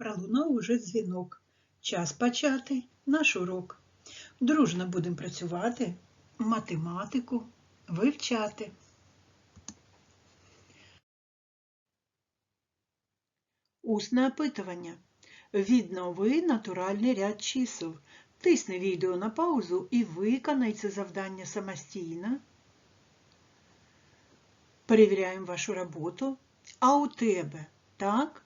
Пролунав уже дзвінок. Час почати наш урок. Дружно будемо працювати, математику вивчати. Усне опитування. Віднови натуральний ряд чисел. Тисни відео на паузу і виконай це завдання самостійно. Перевіряємо вашу роботу. А у тебе так?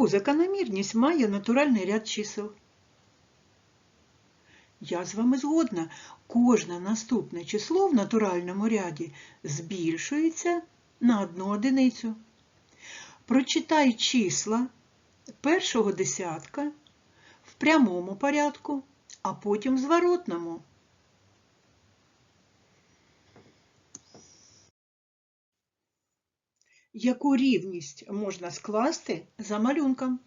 Яку закономірність має натуральний ряд чисел? Я з вами згодна. Кожне наступне число в натуральному ряді збільшується на одну одиницю. Прочитай числа першого десятка в прямому порядку, а потім в зворотному. Яку рівність можна скласти за малюнком?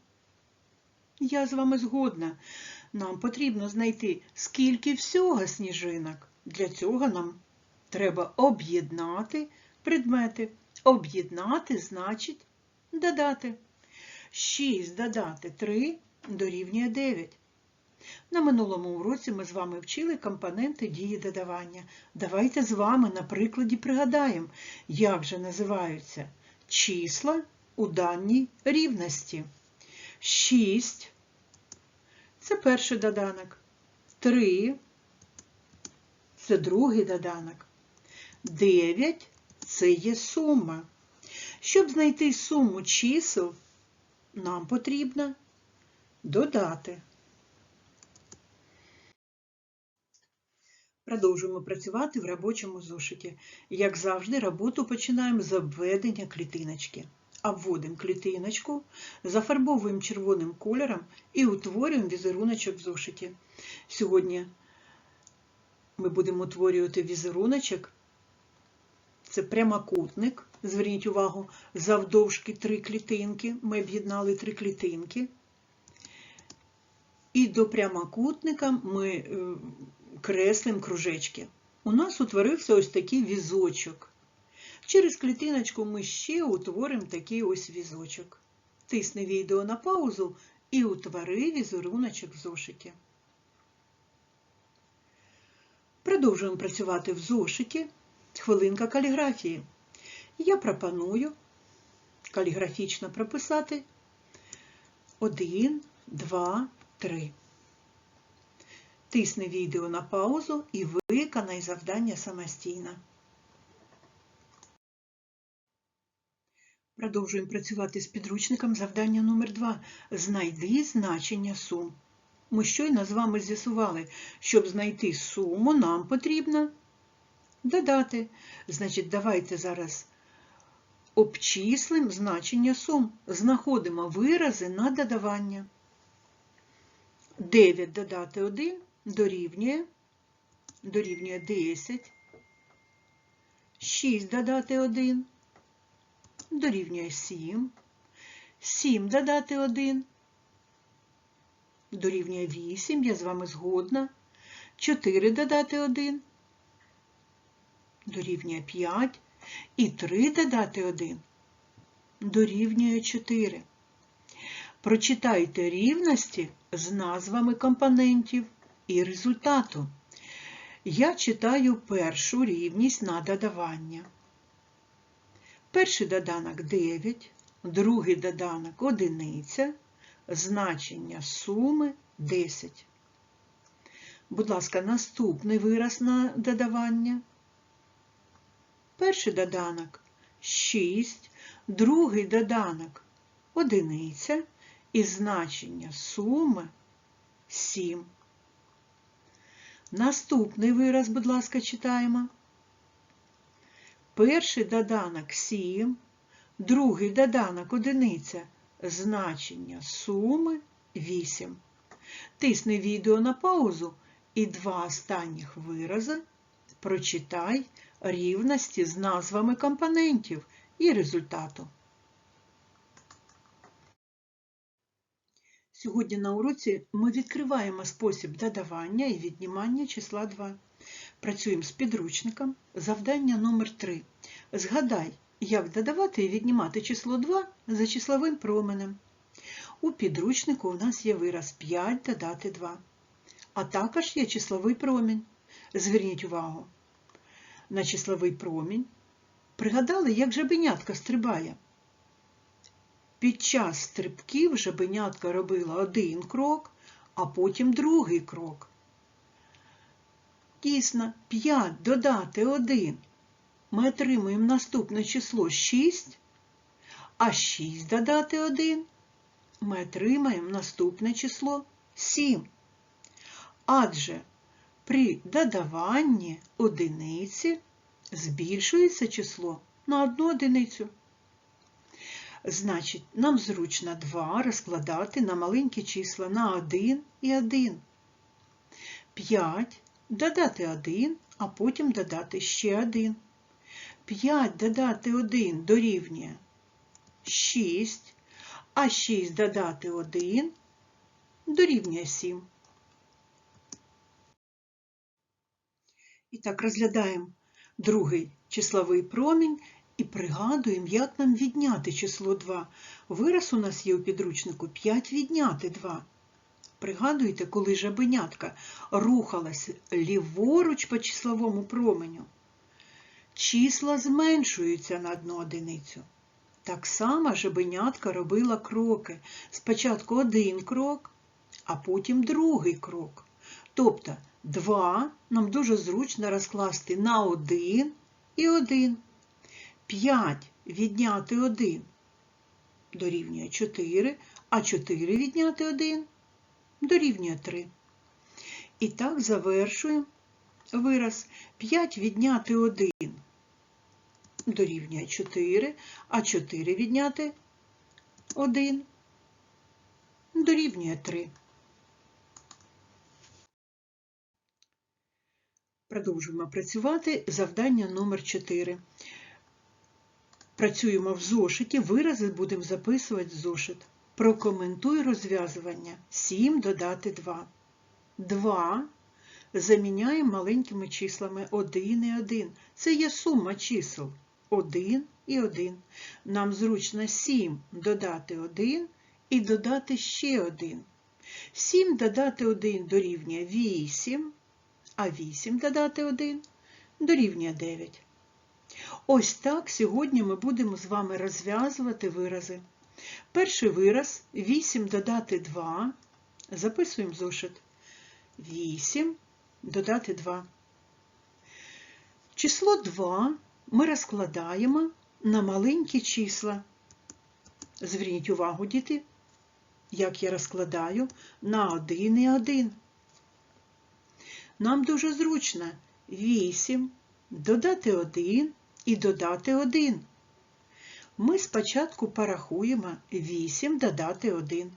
Я з вами згодна. Нам потрібно знайти, скільки всього сніжинок. Для цього нам треба об'єднати предмети. Об'єднати значить додати. 6 додати 3 дорівнює 9. На минулому уроці ми з вами вчили компоненти дії додавання. Давайте з вами на прикладі пригадаємо, як же називаються числа у даній рівності. 6 це перший доданок. 3 це другий доданок. 9 це є сума. Щоб знайти суму чисел, нам потрібно додати. Продовжуємо працювати в робочому зошиті. Як завжди, роботу починаємо з обведення клітиночки. Обводимо клітиночку, зафарбовуємо червоним кольором і утворюємо візеруночок в зошиті. Сьогодні ми будемо утворювати візеруночок. Це прямокутник. Зверніть увагу, завдовжки три клітинки. Ми об'єднали три клітинки. І до прямокутника ми креслим кружечки. У нас утворився ось такий візочок. Через клітиночку ми ще утворимо такий ось візочок. Тисни відео на паузу і утвори візеруночок в зошиті. Продовжуємо працювати в зошиті. Хвилинка каліграфії. Я пропоную каліграфічно прописати 1, 2, 3. Тисни відео на паузу і виконай завдання самостійно. Продовжуємо працювати з підручником завдання номер 2 Знайди значення сум. Ми щойно з вами з'ясували, щоб знайти суму, нам потрібно додати. Значить, давайте зараз обчислимо значення сум. Знаходимо вирази на додавання. 9 додати 1 дорівнює, дорівнює 10. 6 додати 1 дорівнює 7. 7 додати 1 дорівнює 8, я з вами згодна. 4 додати 1 дорівнює 5. І 3 додати 1 дорівнює 4. Прочитайте рівності з назвами компонентів і результату. Я читаю першу рівність на додавання. Перший доданок 9, другий доданок одиниця, значення суми 10. Будь ласка, наступний вираз на додавання. Перший доданок 6, другий доданок одиниця і значення суми 7. Наступний вираз, будь ласка, читаємо. Перший доданок 7, другий доданок одиниця, значення суми 8. Тисни відео на паузу і два останніх вирази прочитай рівності з назвами компонентів і результату. Сьогодні на уроці ми відкриваємо спосіб додавання і віднімання числа 2. Працюємо з підручником. Завдання номер 3. Згадай, як додавати і віднімати число 2 за числовим променем. У підручнику у нас є вираз 5 додати 2. А також є числовий промінь. Зверніть увагу на числовий промінь. Пригадали, як жабенятка стрибає. Під час стрибків жабенятка робила один крок, а потім другий крок. Дійсно, 5 додати 1. Ми отримуємо наступне число 6, а 6 додати 1 ми отримаємо наступне число 7. Адже при додаванні одиниці збільшується число на одну одиницю. Значить, нам зручно 2 розкладати на маленькі числа на 1 і 1. 5 додати 1, а потім додати ще 1. 5 додати 1 дорівнює 6, а 6 додати 1 дорівнює 7. І так розглядаємо другий числовий промінь і пригадуємо, як нам відняти число 2. Вираз у нас є у підручнику 5 відняти 2. Пригадуєте, коли жабенятка рухалась ліворуч по числовому променю, числа зменшуються на одну одиницю. Так само жабенятка робила кроки. Спочатку один крок, а потім другий крок. Тобто 2 нам дуже зручно розкласти на 1 і 1. 5 відняти 1 дорівнює 4, а 4 відняти 1 дорівнює 3. І так завершуємо вираз 5 відняти 1 дорівнює 4, а 4 відняти 1 дорівнює 3. Продовжуємо працювати завдання номер 4. Працюємо в зошиті, вирази будемо записувати в зошит. Прокоментуй розв'язування. 7 додати 2. 2 заміняємо маленькими числами 1 і 1. Це є сума чисел 1 і 1. Нам зручно 7 додати 1 і додати ще 1. 7 додати 1 дорівнює 8, а 8 додати 1 дорівнює 9. Ось так сьогодні ми будемо з вами розв'язувати вирази. Перший вираз 8 додати 2. Записуємо зошит. 8 додати 2. Число 2 ми розкладаємо на маленькі числа. Зверніть увагу, діти, як я розкладаю на 1 і 1. Нам дуже зручно 8 додати 1 і додати 1. Ми спочатку порахуємо 8 додати 1.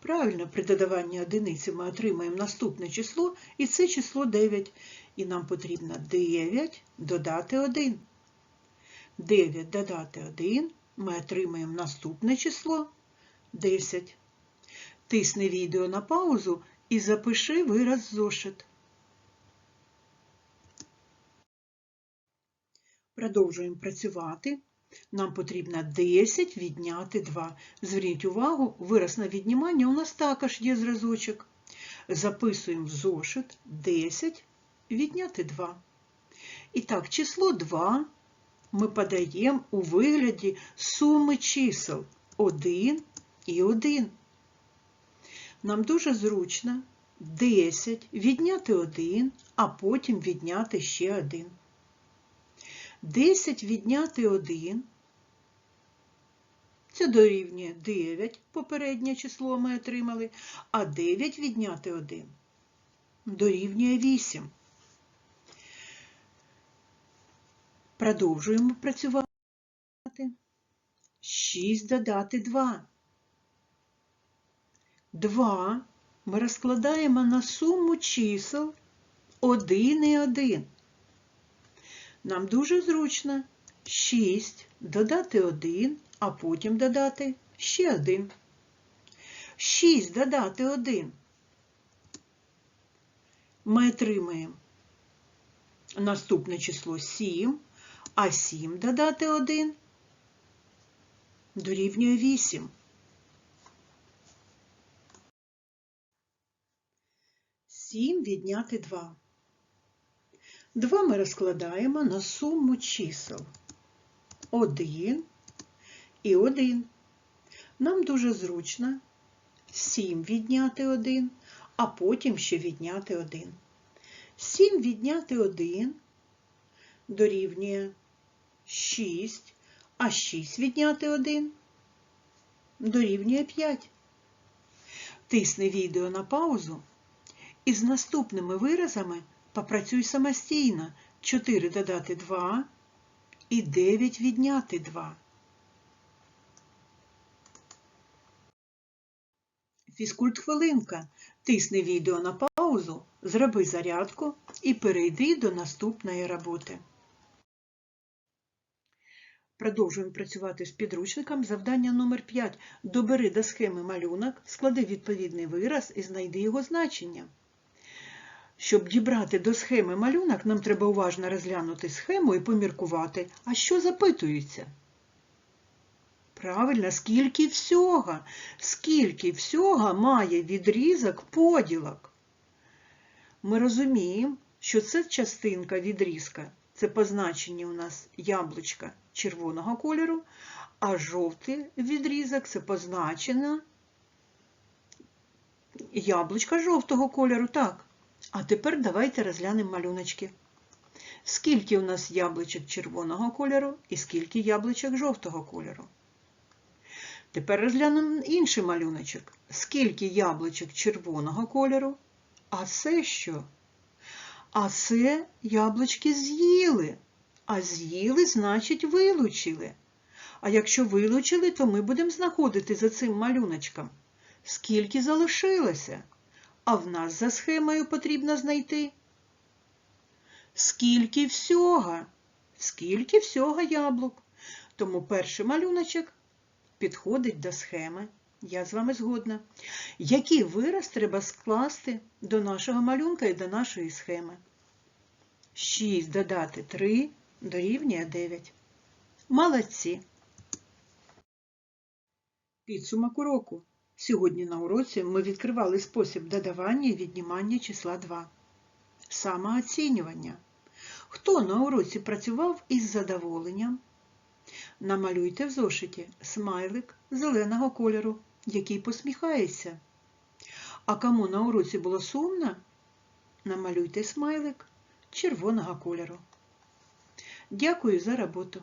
Правильно, при додаванні одиниці ми отримаємо наступне число, і це число 9. І нам потрібно 9 додати 1. 9 додати 1 ми отримаємо наступне число 10. Тисни відео на паузу і запиши вираз зошит. Продовжуємо працювати. Нам потрібно 10 відняти 2. Зверніть увагу, вираз на віднімання у нас також є зразочок. Записуємо в зошит 10 відняти 2. І так, число 2 ми подаємо у вигляді суми чисел 1 і 1. Нам дуже зручно 10 відняти 1, а потім відняти ще 1. 10 відняти 1, це дорівнює 9, попереднє число ми отримали, а 9 відняти 1 дорівнює 8. Продовжуємо працювати. 6 додати 2. 2 ми розкладаємо на суму чисел 1 і 1. Нам дуже зручно 6 додати 1, а потім додати ще 1. 6 додати 1. Ми отримаємо наступне число 7, а 7 додати 1 дорівнює 8. Сім відняти 2. 2 ми розкладаємо на суму чисел 1 і 1. Нам дуже зручно 7 відняти 1, а потім ще відняти 1. 7 відняти 1 дорівнює 6, а 6 відняти 1 дорівнює 5. Тисни відео на паузу і з наступними виразами попрацюй самостійно. 4 додати 2 і 9 відняти 2. Фізкульт хвилинка. Тисни відео на паузу, зроби зарядку і перейди до наступної роботи. Продовжуємо працювати з підручником. Завдання номер 5. Добери до схеми малюнок, склади відповідний вираз і знайди його значення. Щоб дібрати до схеми малюнок, нам треба уважно розглянути схему і поміркувати, а що запитується. Правильно, скільки всього? Скільки всього має відрізок поділок? Ми розуміємо, що це частинка відрізка. Це позначені у нас яблучка червоного кольору, а жовтий відрізок це позначено яблучка жовтого кольору. Так. А тепер давайте розглянемо малюночки. Скільки у нас яблучок червоного кольору і скільки яблучок жовтого кольору? Тепер розглянемо інший малюночок. Скільки яблучок червоного кольору? А це що? А це яблучки з'їли. А з'їли, значить, вилучили. А якщо вилучили, то ми будемо знаходити за цим малюночком. Скільки залишилося? А в нас за схемою потрібно знайти. Скільки всього? Скільки всього яблук? Тому перший малюночок підходить до схеми. Я з вами згодна. Який вираз треба скласти до нашого малюнка і до нашої схеми? 6 додати 3 дорівнює 9. Молодці. Підсумок уроку. Сьогодні на уроці ми відкривали спосіб додавання і віднімання числа 2. Самооцінювання. Хто на уроці працював із задоволенням? Намалюйте в зошиті смайлик зеленого кольору, який посміхається. А кому на уроці було сумно, намалюйте смайлик червоного кольору. Дякую за роботу.